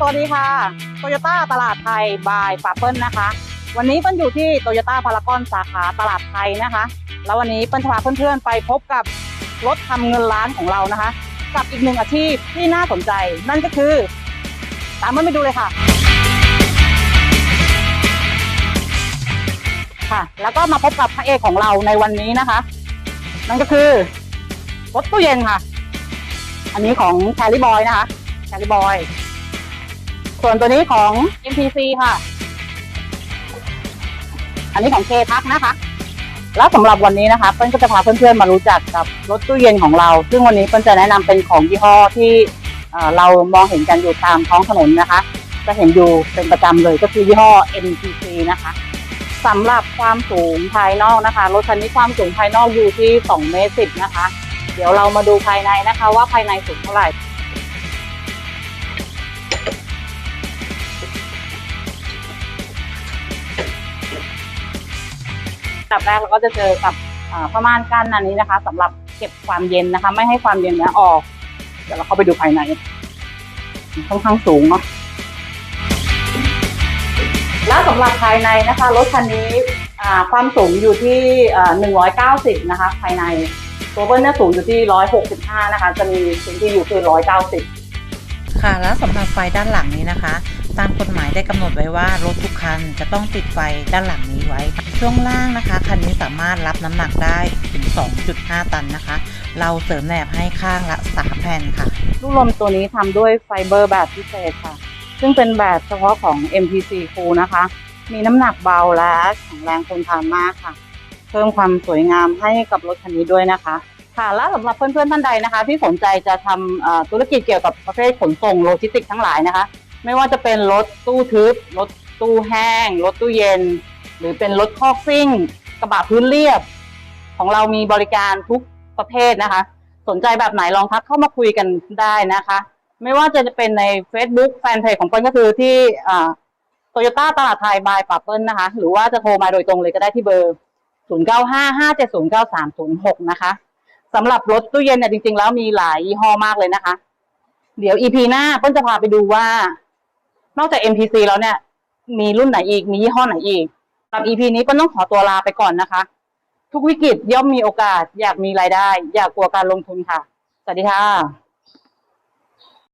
สวัสดีค่ะโตโยต้าตลาดไทยบายปาเปิลนะคะ วันนี้เปิ้ลอยู่ที่โตโยต้าพารากอนสาขาตลาดไทยนะคะ แล้ววันนี้เปิ้ลจะพาเพื่อนๆไปพบกับรถทำเงินล้านของเรานะคะ กับอีกหนึ่งอาชีพที่น่าสนใจ นั่นก็คือ ตามเปิ้ลไปดูเลยค่ะ ค่ะ แล้วก็มาพบกับพระเอกของเราในวันนี้นะคะ นั่นก็คือรถตู้เย็นค่ะ อันนี้ของแคลิบอยนะคะแคลิบอย ส่วนตัวนี้ของ MPC ค่ะ อันนี้ของเคทักนะคะ แล้วสำหรับวันนี้นะคะเปิ้ลก็จะพาเพื่อนๆมารู้จักกับรถตู้เย็นของเรา ซึ่งวันนี้เปิ้ลจะแนะนำเป็นของยี่ห้อที่เอ่เรามองเห็นกันอยู่ตามท้องถนนนะคะ จะเห็นอยู่เป็นประจำเลยก็คือยี่ห้อ MPC นะคะสำหรับความสูงภายนอกนะคะ รถคันนี้ความสูงภายนอกอยู่ที่2เมตรสินะคะ เดี๋ยวเรามาดูภายในนะคะ ว่าภายในสูงเท่าไหร่ ดับแรกเราก็จะเจอกับผ้าม่านกั้นอันนี้นะคะสำหรับเก็บความเย็นนะคะ ไม่ให้ความเย็นเนี้ยออก เดี๋ยวเราเข้าไปดูภายในค่อนข้างสูงเนาะแล้วสำหรับภายในนะคะรถคันนี้ความสูงอยู่ที่หนึ่งร้อยเก้าสิบนะคะ ภายในตัวเบิ้ลเนี่ยสูงอยู่ที่ร้อยหกสิบห้านะคะ จะมีพื้นที่อยู่คือร้อยเก้าสิบค่ะ แล้วสำหรับไฟด้านหลังนี้นะคะ ตามกฎหมายได้กำหนดไว้ว่ารถทุกคันจะต้องติดไฟด้านหลังนี้ไว้ ช่วงล่างนะคะคันนี้สามารถรับน้ำหนักได้ถึง 2.5 ตันนะคะ เราเสริมแหนบให้ข้างละ3แผ่นค่ะลูกลมตัวนี้ทำด้วยไฟเบอร์แบบพิเศษค่ะ ซึ่งเป็นแบบเฉพาะของ MPC Cool นะคะ มีน้ำหนักเบาและแข็งแรงทนทานมากค่ะ เพิ่มความสวยงามให้กับรถคันนี้ด้วยนะคะค่ะและสำหรับเพื่อนๆท่านใดนะคะ ที่สนใจจะทำธุรกิจเกี่ยวกับประเภทขนส่งโลจิสติกทั้งหลายนะคะ ไม่ว่าจะเป็นรถตู้ทึบ รถตู้แห้ง รถตู้เย็น หรือเป็นรถคอกซิ่ง กระบะพื้นเรียบ ของเรามีบริการทุกประเภทนะคะ สนใจแบบไหนลองทักเข้ามาคุยกันได้นะคะ ไม่ว่าจะเป็นใน Facebook แฟนเพจของเปิ้ลก็คือที่โตโยต้าตลาดไทยบายปาเปิ้ลนะคะ หรือว่าจะโทรมาโดยตรงเลยก็ได้ที่เบอร์ 0955709306 นะคะสำหรับรถตู้เย็นเนี่ยจริงๆ แล้วมีหลายยี่ห้อมากเลยนะคะ เดี๋ยว EP หน้าเปิ้ลจะพาไปดูว่า นอกจาก MPC แล้วเนี่ย มีรุ่นไหนอีก มียี่ห้อไหนอีกสำหรับ EP นี้เปิ้ลต้องขอตัวลาไปก่อนนะคะ ทุกวิกฤตย่อมมีโอกาส อยากมีรายได้ อยากกลัวการลงทุนค่ะ สวัสดีค่ะ